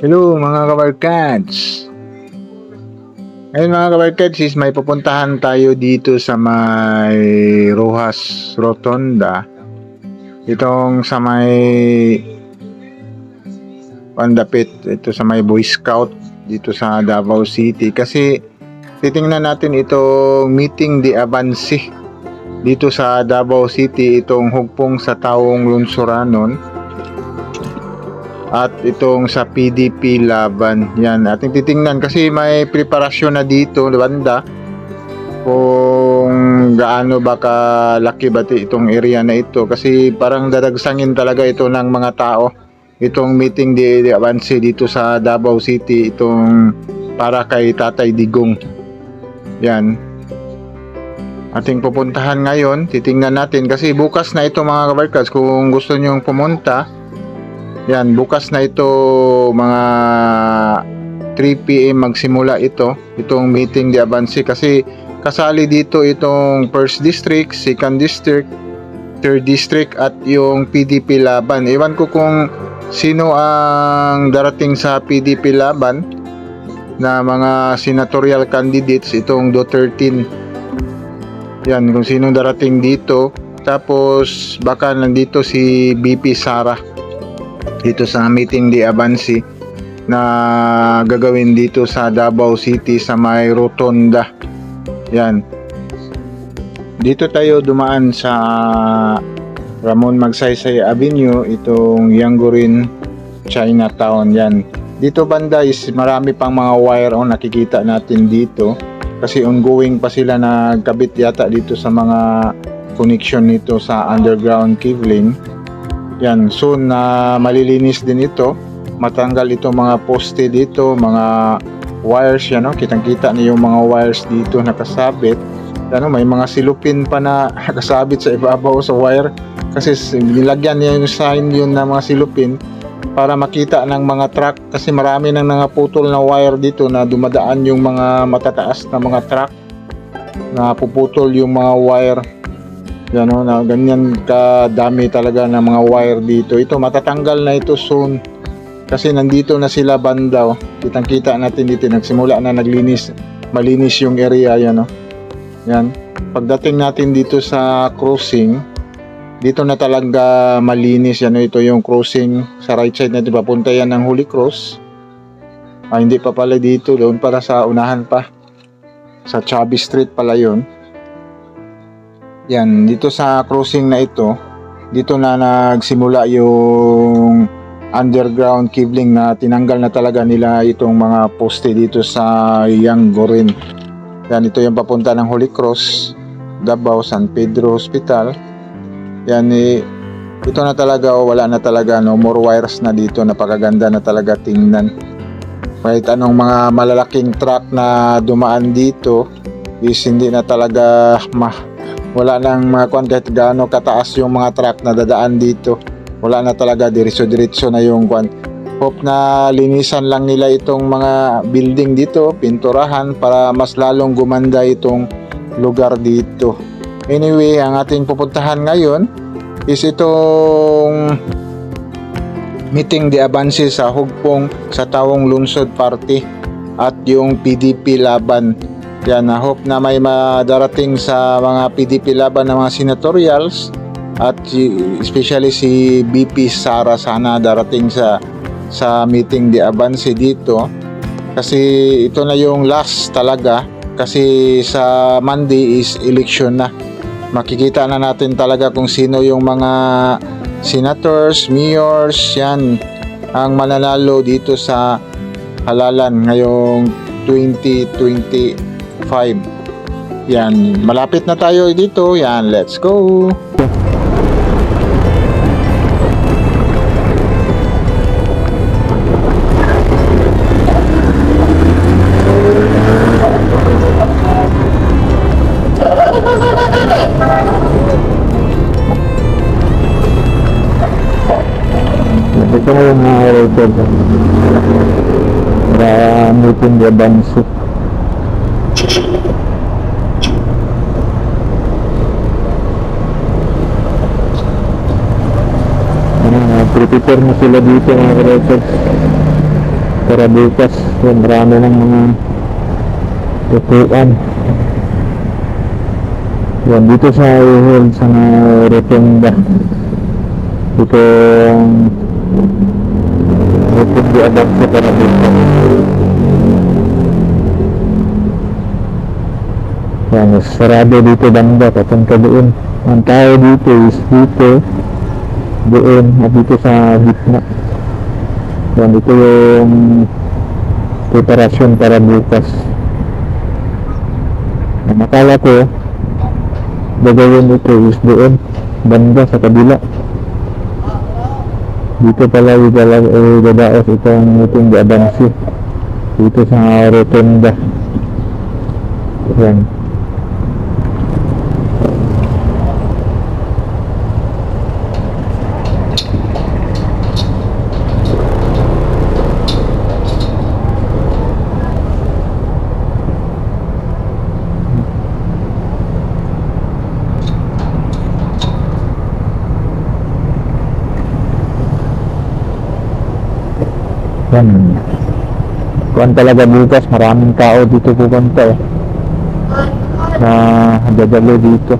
Hello mga kabarkads! Ngayon mga kabarkads is may pupuntahan tayo dito sa may Rojas Rotonda. Itong sa may Pandapit, ito sa may Boy Scout dito sa Davao City. Kasi titingnan natin itong meeting di Avance dito sa Davao City, itong hugpong sa taong Lunsuranon at itong sa PDP laban. Yan, ating titingnan kasi may preparasyon na dito, banda kung gaano ba kalaki ba itong area na ito. Kasi parang dadagsangin talaga ito ng mga tao. Itong meeting di, di avance dito sa Davao City itong para kay Tatay Digong. Yan. Ating pupuntahan ngayon. Titingnan natin kasi bukas na ito mga kabarkas kung gusto nyong pumunta yan, bukas na ito mga 3 p.m. magsimula ito, itong meeting di Avance kasi kasali dito itong first district, second district, third district at yung PDP laban. Ewan ko kung sino ang darating sa PDP laban na mga senatorial candidates itong do 13. Yan, kung sino darating dito. Tapos baka nandito si BP Sara dito sa meeting di Abansi na gagawin dito sa Davao City sa may Rotonda. Yan. Dito tayo dumaan sa Ramon Magsaysay Avenue, itong Yangurin Chinatown yan. Dito banda is marami pang mga wire on nakikita natin dito kasi ongoing pa sila nagkabit yata dito sa mga connection nito sa underground cabling yan, soon na malilinis din ito. Matanggal ito mga poste dito, mga wires yan, no? kitang-kita niyo yung mga wires dito nakasabit. Ano, may mga silupin pa na nakasabit sa ibabaw sa wire kasi nilagyan niya yung sign yun na mga silupin para makita ng mga truck kasi marami nang nangaputol na wire dito na dumadaan yung mga matataas na mga truck na puputol yung mga wire yan o, na ganyan kadami talaga ng mga wire dito. Ito, matatanggal na ito soon. Kasi nandito na sila banda o. Kitang kita natin dito, nagsimula na naglinis. Malinis yung area yan o. Yan. Pagdating natin dito sa crossing, dito na talaga malinis yan o. Ito yung crossing sa right side natin. Papunta yan ng Holy Cross. Ah, hindi pa pala dito. Doon para sa unahan pa. Sa Chubby Street pala yun. Yan, dito sa crossing na ito, dito na nagsimula yung underground cabling na tinanggal na talaga nila itong mga poste dito sa Yangorin. Yan, ito yung papunta ng Holy Cross, Davao, San Pedro Hospital. Yan, eh, ito na talaga o wala na talaga, no more wires na dito, napakaganda na talaga tingnan. Kahit anong mga malalaking truck na dumaan dito, is hindi na talaga ma wala nang mga kwan kahit gaano kataas yung mga truck na dadaan dito. Wala na talaga diretso-diretso na yung kwan. Hope na linisan lang nila itong mga building dito pinturahan para mas lalong gumanda itong lugar dito. Anyway ang ating pupuntahan ngayon is itong meeting di Abansi sa hugpong sa Tawong Lunsod Party at yung PDP laban yan, na hope na may madarating sa mga PDP laban ng mga senatorials at especially si BP Sara sana darating sa sa meeting di Avance dito. Kasi ito na yung last talaga kasi sa Monday is election na. Makikita na natin talaga kung sino yung mga senators, mayors, yan ang mananalo dito sa halalan ngayong 2020 5. Yan, malapit na tayo dito. Yan, let's go. Ito na yung mga record. Para meeting the bansi. Prepare na sila dito mga records. para bukas yan marami ng mga upuan yan dito sa ihol sa rotunda itong rotunda adapt sa para bukas yan sarado dito banda papunta doon ang tao dito is dito doon at dito sa gitna yan ito yung preparasyon para bukas ang akala ko gagawin ito is doon banda sa kabila dito pala idala eh, itong itong Abansi dito sa rotunda yan Yan. Kuan talaga bukas, maraming tao dito pupunta eh. Na dadalo dito.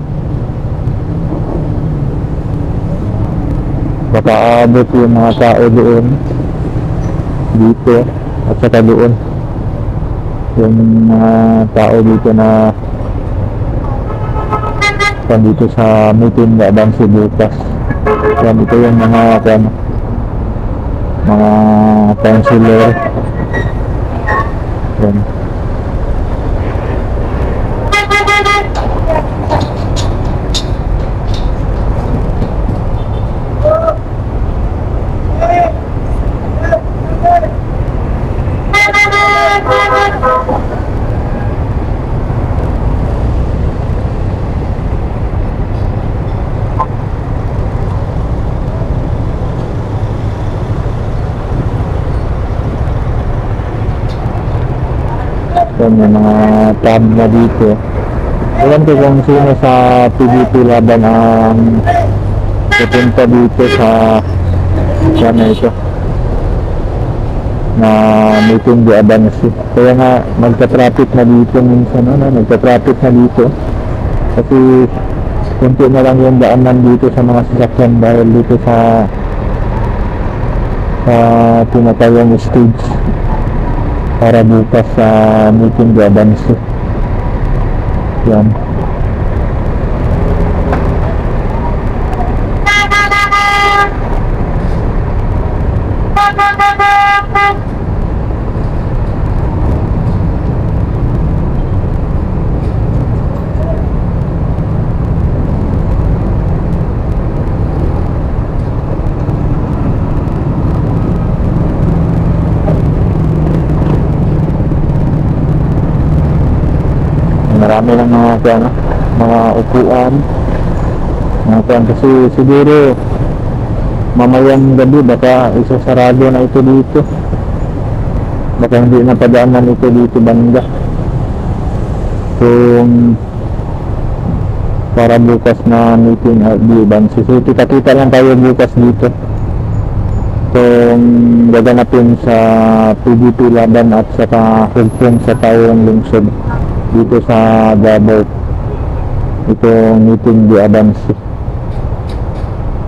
Baka aabot yung mga tao doon. Dito. At saka doon. Yung mga tao dito na dito sa meeting na abang si bukas. Yan ito yung mga kuan mga counselor yan yan yung mga tab na dito. Ewan ko kung sino sa PDP laban ang pupunta dito sa yan na ito na meeting di Abansi kaya nga magka-traffic na dito minsan ano, nagka-traffic na dito. Kasi kunti na lang yung daanan dito sa mga sasakyan dahil dito sa sa tinatayang stage para bukas sa meeting di Abansi yan marami ng mga ano, mga upuan. Mga kuwan kasi siguro mamayang gabi baka isasarado na ito dito. Baka hindi na padaanan ito dito banda. Kung para bukas na meeting at di Bansi so kita-kita lang tayo bukas dito. Kung gaganapin sa PDP laban at saka hugpong sa tawong lungsod dito sa Davao. Itong meeting di Abansi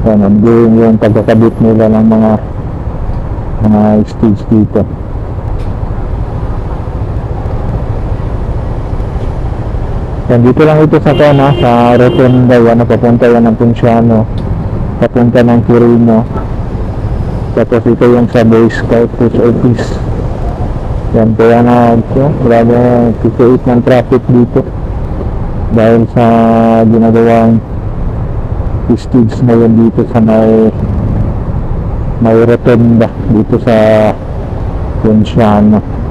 yan ongoing yung pagkakabit nila ng mga mga stage dito. Yan dito lang ito sa kana sa Rotunda. Yan papunta yan ng Punciano papunta ng Quirino. Tapos ito yung sa Boy Scout Office yan, kaya na ito, grabe kikuit ng traffic dito. Dahil sa ginagawang stage na yun dito sa may may rotunda dito sa Ponciano